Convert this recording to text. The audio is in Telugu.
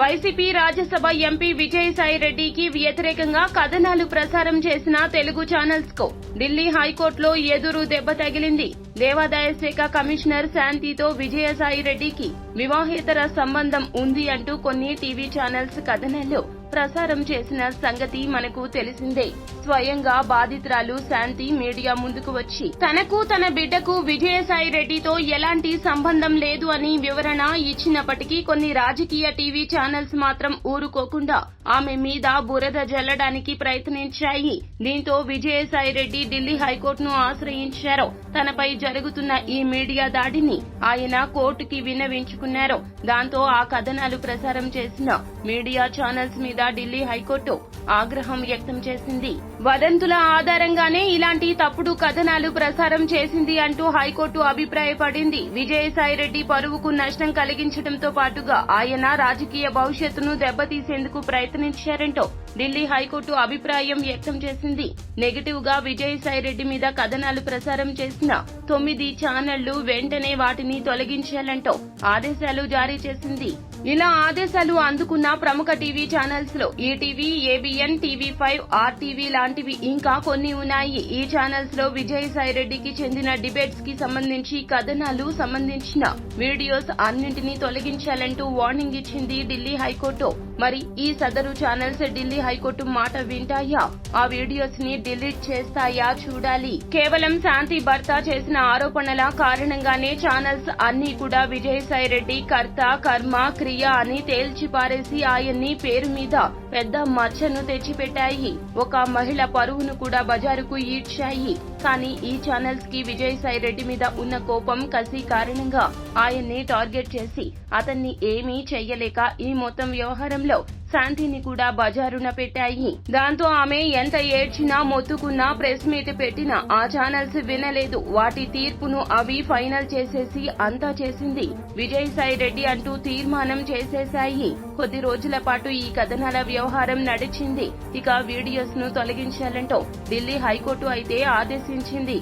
వైసీపీ రాజ్యసభ ఎంపీ విజయసాయి రెడ్డికి వ్యతిరేకంగా కథనాలు ప్రసారం చేసిన తెలుగు ఛానల్స్కు ఢిల్లీ హైకోర్టులో ఎదురు దెబ్బ తగిలింది. దేవాదాయ శాఖ కమిషనర్ శాంతితో విజయసాయి రెడ్డికి వివాహేతర సంబంధం ఉంది అంటూ కొన్ని టీవీ ఛానల్స్ కథనాల్లో ప్రసారం చేసిన సంగతి మనకు తెలిసిందే. స్వయంగా బాధితురాలు శాంతి మీడియా ముందుకు వచ్చి తనకు తన బిడ్డకు విజయసాయి రెడ్డితో ఎలాంటి సంబంధం లేదు అని వివరణ ఇచ్చినప్పటికీ కొన్ని రాజకీయ టీవీ ఛానల్స్ మాత్రం ఊరుకోకుండా ఆమె మీద బురద జల్లడానికి ప్రయత్నించాయి. దీంతో విజయసాయి రెడ్డి ఢిల్లీ హైకోర్టును ఆశ్రయించారు. తనపై జరుగుతున్న ఈ మీడియా దాడిని ఆయన కోర్టుకి విన్నవించుకున్నారు. దాంతో ఆ కథనాలు ప్రసారం చేసిన మీడియా ఛానల్స్ మీద ఢిల్లీ హైకోర్టు ఆగ్రహం వ్యక్తం చేసింది. వదంతుల ఆధారంగానే ఇలాంటి తప్పుడు కథనాలు ప్రసారం చేసింది అంటూ హైకోర్టు అభిప్రాయపడింది. విజయసాయి రెడ్డి పరువుకు నష్టం కలిగించడంతో పాటుగా ఆయన రాజకీయ భవిష్యత్తును దెబ్బతీసేందుకు ప్రయత్నించారంటూ ఢిల్లీ హైకోర్టు అభిప్రాయం వ్యక్తం చేసింది. నెగటివ్గా విజయసాయి రెడ్డి మీద కథనాలు ప్రసారం చేసిన తొమ్మిది ఛానళ్ళు వెంటనే వాటిని తొలగించాలంటూ ఆదేశాలు జారీ చేసింది. ఇలా ఆదేశాలు అందుకున్న ప్రముఖ టీవీ ఛానల్స్లో ETV ABN TV five RTV లాంటివి ఇంకా కొన్ని ఉన్నాయి. ఈ ఛానల్స్లో విజయసాయి రెడ్డికి చెందిన డిబేట్స్కి సంబంధించి కథనాలు సంబంధించిన వీడియోస్ అన్నింటినీ తొలగించాలంటూ వార్నింగ్ ఇచ్చింది ఢిల్లీ హైకోర్టు. మరి ఈ సదరు ఛానల్స్ ఢిల్లీ హైకోర్టు మాట వింటాయా? ఆ వీడియోస్ని డిలీట్ చేస్తాయా? చూడాలి. కేవలం శాంతి భర్త చేసిన ఆరోపణల కారణంగానే ఛానల్స్ అన్ని కూడా విజయసాయి రెడ్డి కర్త కర్మ క్రియ అని తేల్చిపారేసి ఆయన్ని పేరు మీద పెద్ద మచ్చను తెచ్చిపెట్టాయి. ఒక మహిళ పరువును కూడా బజారుకు ఈడ్చాయి. కానీ ఈ ఛానల్స్కి విజయసాయి రెడ్డి మీద ఉన్న కోపం కసి కారణంగా ఆయన్ని టార్గెట్ చేసి అతన్ని ఏమీ చెయ్యలేక ఈ మొత్తం వ్యవహారంలో శాంతిని కూడా బజారున పెట్టాయి. దాంతో ఆమె ఎంత ఏడ్చినా మొత్తుకున్నా ప్రెస్ మీట్ పెట్టినా ఆ ఛానల్స్ వినలేదు. వాటి తీర్పును అవి ఫైనల్ చేసేసి అంతా చేసింది. విజయసాయి రెడ్డి అంటూ తీర్మానం చేసేశాయి. కొద్ది రోజుల పాటు ఈ కథనాల వ్యవహారం నడిచింది. ఇక వీడియోస్ను తొలగించాలంటూ ఢిల్లీ హైకోర్టు అయితే ఆదేశించింది.